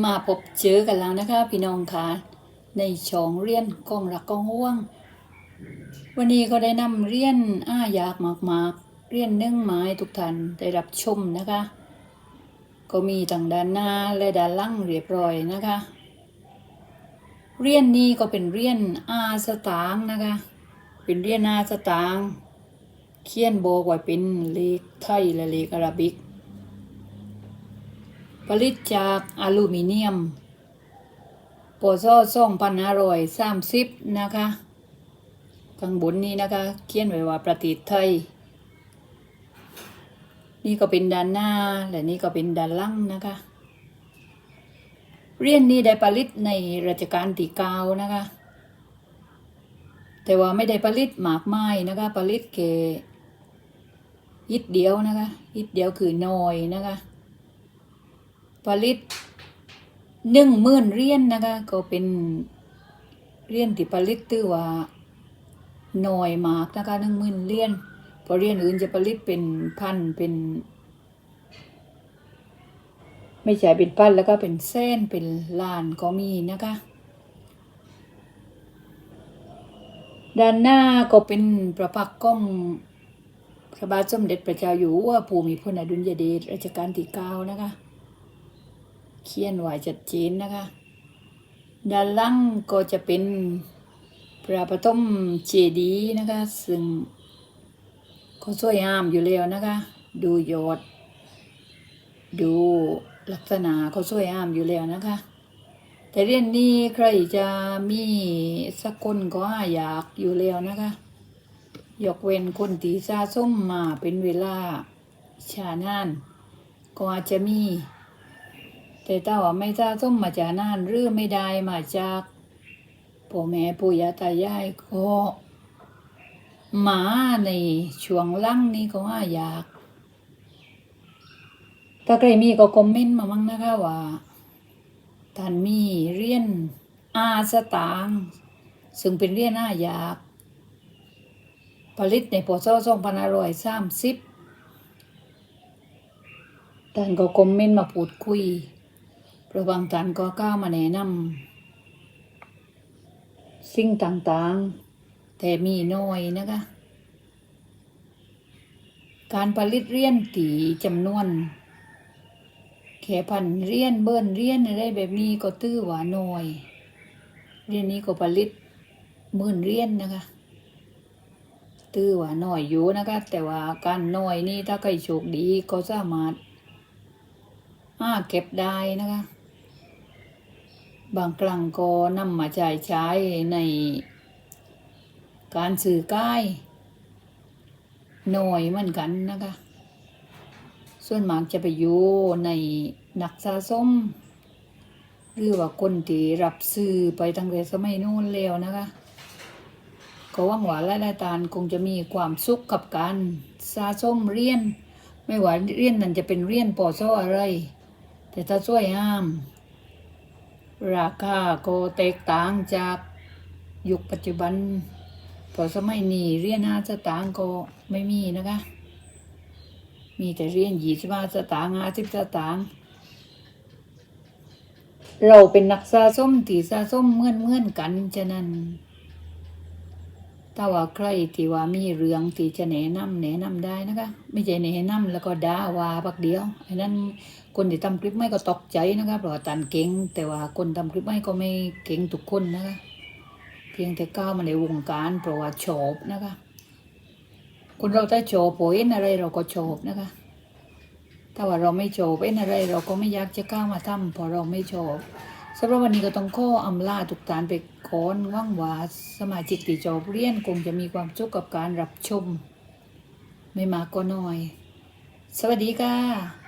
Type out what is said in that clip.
มาพบเจอกันแล้วนะคะ พี่น้องค่ะในช่องเรียนกองรักกองห่วง วันนี้ก็ได้นำเรียนอ้ายากมากๆ เรียนเนื่องไม้ทุกท่านได้รับชมนะคะ ก็มีทั้งด้านหน้าและด้านล่างเรียบร้อยนะคะ เรียนนี้ก็เป็นเรียนอาสตางค์นะคะ เป็นเรียนอาสตางค์เขียนโบกไว้เป็นเลขไทยและเลขอาราบิก ผลิตจากอลูมิเนียมปศ2530นะคะข้างบนนี้นะคะ เขียนไว้ว่าประเทศไทย นี่ก็เป็นด้านหน้า และนี่ก็เป็นด้านหลังนะคะ เรียนนี้ได้ผลิตในรัชกาลที่เก้านะคะ แต่ว่าไม่ได้ผลิตมากมายนะคะผลิตแค่ยิดเดียวนะคะยิดเดียวคือน้อยนะคะ ผลิตหนึ่งหมื่นเรียนนะคะก็เป็นเรียญที่ผลิตตือว่าน้อยมากนะคะหนึ่งหมื่นเรียญเพอเรียญอื่นจะผลิตเป็นพันเป็น ไม่ใช่เป็นพันแล้วก็เป็นเส้นเป็นล้านก็มีนะคะด้านหน้าก็เป็นประพักกล้องพระบาทสมเด็จพระเจ้าอยู่หัวภูมิพลอดุลยเดชรัชกาลที่เก้านะคะ เขียนไว้ชัดเจนนะคะด้านล่างก็จะเป็นพระปฐมเจดีย์นะคะ ซึ่งก็สวยงามอยู่แล้วนะคะ ดูยอด ดูลักษณะก็สวยงามอยู่แล้วนะคะ แต่เรียนนี้ใครจะมีสักคนก็อยากอยู่แล้วนะคะ ยกเว้นคนที่สะสมมาเป็นเวลาชานาน ก็อาจจะมี แต่ถ้าว่าไม่ทราบส้มมาจากนานหรือไม่ได้มาจากพ่อแม่ปู่ย่าตายายก็หมาในช่วงหลังนี้ก็ว่าอยาก ถ้าใครมีก็คอมเมนต์มามั่งนะคะว่าท่านมีเรียนอาสตางซึ่งเป็นเรียนอาอยาก ผลิตในปศ2530ท่านก็คอมเมนต์มาพูดคุย พระบางท่านก็กล้ามาแนะนำสิ่งต่างๆ แต่มีน้อยนะคะ การผลิตเรียนตีจำนวนแค่พันเรียนเบิ้นเรียนอะไรแบบนี้ก็ตื้อหวาน้อย เรียนนี้ก็ผลิตหมื่นเรียนนะคะตื้อว่าน้อยอยู่นะคะ แต่ว่าการน้อยนี่ถ้าใครโชคดีก็สามารถหาเก็บได้นะคะ บางครั้งก็นำมาจ่ายใช้ในการสื่อกายหน่อยเหมือนกันนะคะ ส่วนมากจะไปอยู่ในนักสะสมหรือว่าคนที่รับซื้อไปตั้งแต่สมัยนู้นแล้วนะคะก็หวังหว่าหลายๆตานคงจะมีความสุขกับการสะสมเรียน ไม่ว่าเรียนนั้นจะเป็นเรียนปอซออะไร แต่ถ้าสวยงาม ราคาก็แตกต่างจากยุคปัจจุบันพอสมัยนี้เรียนห้าสตางค์ก็ไม่มีนะคะ มีแต่เรียนยี่สิบห้าสตางค์ห้าสิบสตางค์เราเป็นนักสะสมที่สะสมเมื่อนเมื่อนกัน ฉะนั้น ถ้าว่าใครที่ว่ามีเรื่องที่จะแนะนำแนะนำได้นะคะ ไม่ใช่แนะนำแล้วก็ด่าว่าบักเดียวไอ้นั้นคนที่ทำคลิปไม่ก็ตกใจนะคะเพราะว่าตันเก่งแต่ว่าคนทำคลิปไม่ก็ไม่เก่งทุกคนนะคะ เพียงแต่ก้าวมาในวงการเพราะว่าชอบนะคะ คนเราถ้าชอบโเห็นอะไรเราก็ชอบนะคะ ถ้าว่าเราไม่ชอบเห็นอะไร เราก็ไม่อยากจะก้าวมาทำเพราะเราไม่ชอบ สำหรับวันนี้ก็ต้องข้ออำลาทุกท่านไปก่อนว่างว่าสมาชิกที่จบเรียนคงจะมีความสุขกับการรับชม ไม่มากก็น้อย สวัสดีค่ะ